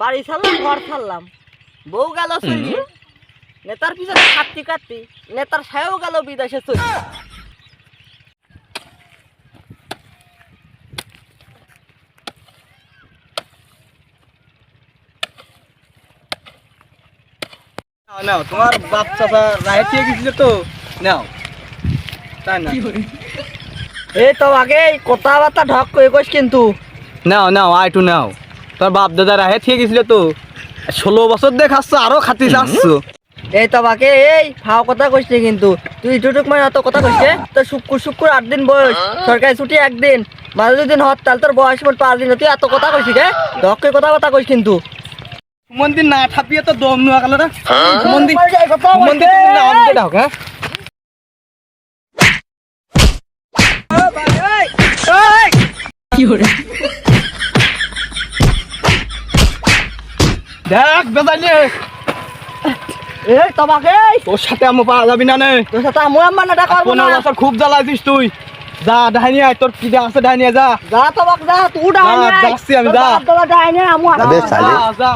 বাড়ি ছাড়লাম ঘর ছাড়লাম। বউ গেল চলি নেতার পিছনে কাটতি কাটতি। নেতার সাহেও গেল বিদেশে চলি নাও তোমার বাপ চাচা রাহে গেছিল তো। নাও তাই না? এই তো আগে কথাবার্তা ঢক করে কইস কিন্তু। নাও নাও আইটু নাও। তোর বাপ দাদা রাহে থেকে গেছিল তো। ষোলো বছর দিয়ে খাচ্ছ আরও খাতি চাচ্ছ এই তো বাকে এই ফাও কথা কইস নি কিন্তু। তুই ইটুটুক মানে অত কথা কইস রে? তোর শুক্র শুক্র আট দিন বয়স সরকারি ছুটি একদিন। মাঝে দুদিন হত তাহলে তোর বয়স মোট পাঁচ দিন। তুই এত কথা কইস কে? ঢক কথা কথাবার্তা কইস কিন্তু। মন্দির না ঠাপিয়ে তো দম নেওয়া গেল না মন্দির কথা মন্দির। তুমি না আমাকে ডাক হ্যাঁ? দেখ বেদানি এই তো বাকে তোর সাথে আমি পাওয়া যাবি না নে। তোর সাথে আমার আম্মা নাটা করব না। বছর খুব জ্বালাইছিস তুই। যা ডাইনি আয় তোর কি আছে ডাইনি যা। যা তো বাক যা তুই ডাইনে যা, আয়। যাচ্ছি আমি, যা। দাদা ডাইনে আমু আবে। যা, যা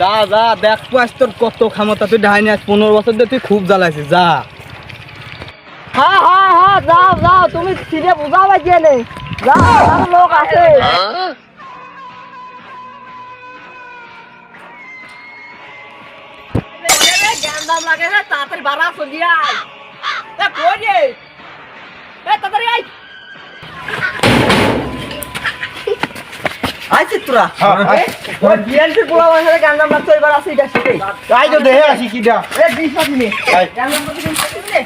যা। যা দেখ পাস তোর কত ক্ষমতা তুই ডাইনি আজ পনেরো বছর দিয়ে তুই খুব জ্বালাইছিস যা। হ্যাঁ হ্যাঁ হ্যাঁ যাও যাও তুমি বুঝাবা গেলে যাও লোক আছে। জ্ঞানদাম লাগে রে তাড়াতাড়ি বাড়া চলি আয়। এ কই রে? এ তাড়াতাড়ি আয়। আইছি তোরা ওই বিএনপি পোলা মানুষের জ্ঞানদাম লাগছে এবার আসি এটা শিখে তাই তো দেহে আসি কিটা এ বিশ পাঁচ মিনিট জ্ঞানদাম করতে কিন্তু শিখে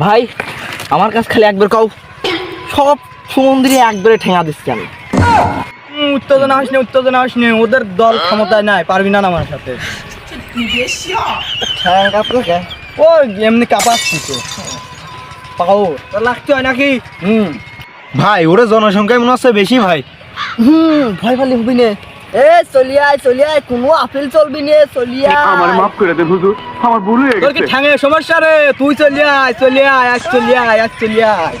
ভাই আমার কাছে খালি একবার কাউ সব সমুদ্রে একবারে ঠেঙা দিচ্ছি আমি। হুম, উত্তেজনা হস নি উত্তেজনা হস নি ওদের দল ক্ষমতায় নাই পারবি না আমার সাথে। ঠ্যাং ও এমনি কাঁপাচ্ছি তো। পাও। লাগতে হয় নাকি? হুম। ভাই ওরে জনসংখ্যায় মনে হচ্ছে বেশি ভাই। হুম ভয় পালি হবি নে। এ চলিয়ায় চলিয়ায় কোনো আপিল চলবি নে চলিয়ায় আমার মাফ করে দেন হুজুর। আমার ভুল হয়ে তোর কি গেছে। ঠ্যাঙে সমস্যা রে? তুই চলি আয় চলি আয় এক চলি আয় এক চলি আয়।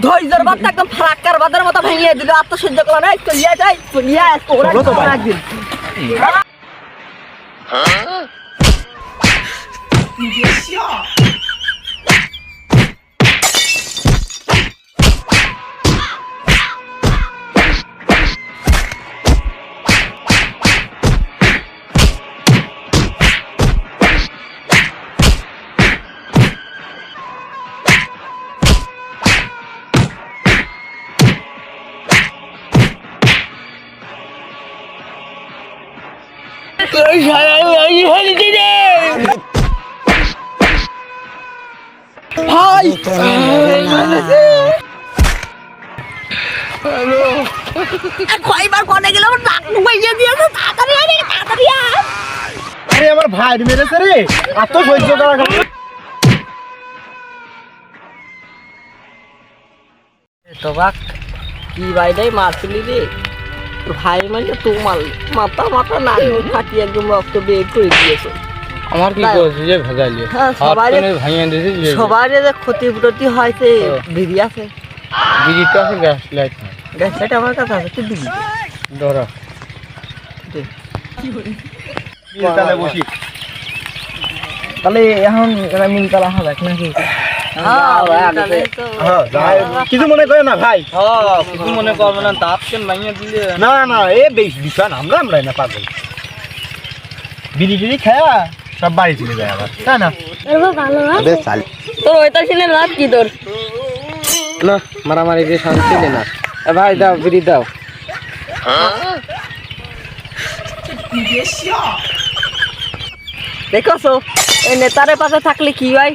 ধৈর্যের বাদ একদম ফারাক্কার বাদের মতো ভেঙে দিল আত্মসহ্য করা নাই চলিয়া যাই চলিয়া তোরা চলো তো ভাই। ভাই কয়বার কোনে গেলাম নাক নুবাইয়া দিয়েছে তাড়াতাড়ি আয় রে, তাড়াতাড়ি আয় আরে আমার ভাই মেরেছে রে এত সহ্য করা গেল না। তো বাক কি বাইটাই মারছিলি রে ভাই মানে তো মাল মাথা মাথা না ফাটি একদম রক্ত বের করে দিয়েছে। আমার কি তাই? যে ভেজালি? হ্যাঁ, সবাই ভাঙিয়ে দিয়েছিস যে সবার যে ক্ষতি প্রতি হয়েছে দিদি আছে। বিড়িটা আছে গ্যাস লাইট গ্যাস লাইট আমার কাছে আছে তুই দিবি? ধরো। তাহলে বসি। তাহলে এখন এরা মিলতলা হবে নাকি। কিছু মনে করে না ভাই? হ্যাঁ কিছু মনে করবে না দিলে? না না এ বেশ বিষয় না আমরা আমরাই না পাগল। বিড়ি টিড়ি খায়া সব বাড়ি চলে যায় আবার তাই না? তোর ওইটা শুনে লাভ কি তোর? না মারামারি দিয়ে শান্তি নেই না। এ ভাই দাও বিড়ি দাও। দেখছ এই নেতারে পাশে থাকলে কি হয়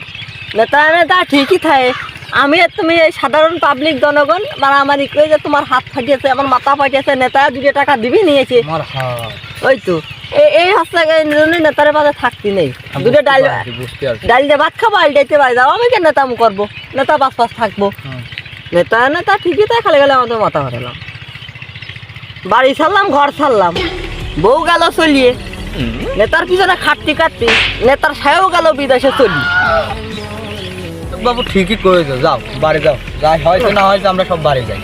নেতা নেতা ঠিকই থাকে। আমি আর তুমি এই সাধারণ পাবলিক জনগণ মারামারি করে যে তোমার হাত ফাটিয়েছে আমার মাথা ফাটিয়েছে নেতা দুটো টাকা দিবি নিয়েছে। আমার ওই তো। এই হচ্ছে নেতার পাশে থাকতে নেই। দুটো ডাল ডাল দিয়ে ভাত খাব আলটাইতে পারি যাও আমি কেন নেতাম করব? নেতা পাশ পাশ থাকব। নেতা নেতা ঠিকই তাই খালি গেলে আমাদের মাথা ফাটালাম। বাড়ি ছাড়লাম ঘর ছাড়লাম। বউ গেল চলিয়ে। নেতার পিছনে খাটতি কাটতি নেতার সাহেও গেল বিদেশে চলি। বাবু ঠিকই করেছ যাও বাড়ি যাও। যাই হয়তো না হয়তো আমরা সব বাড়ি যাই।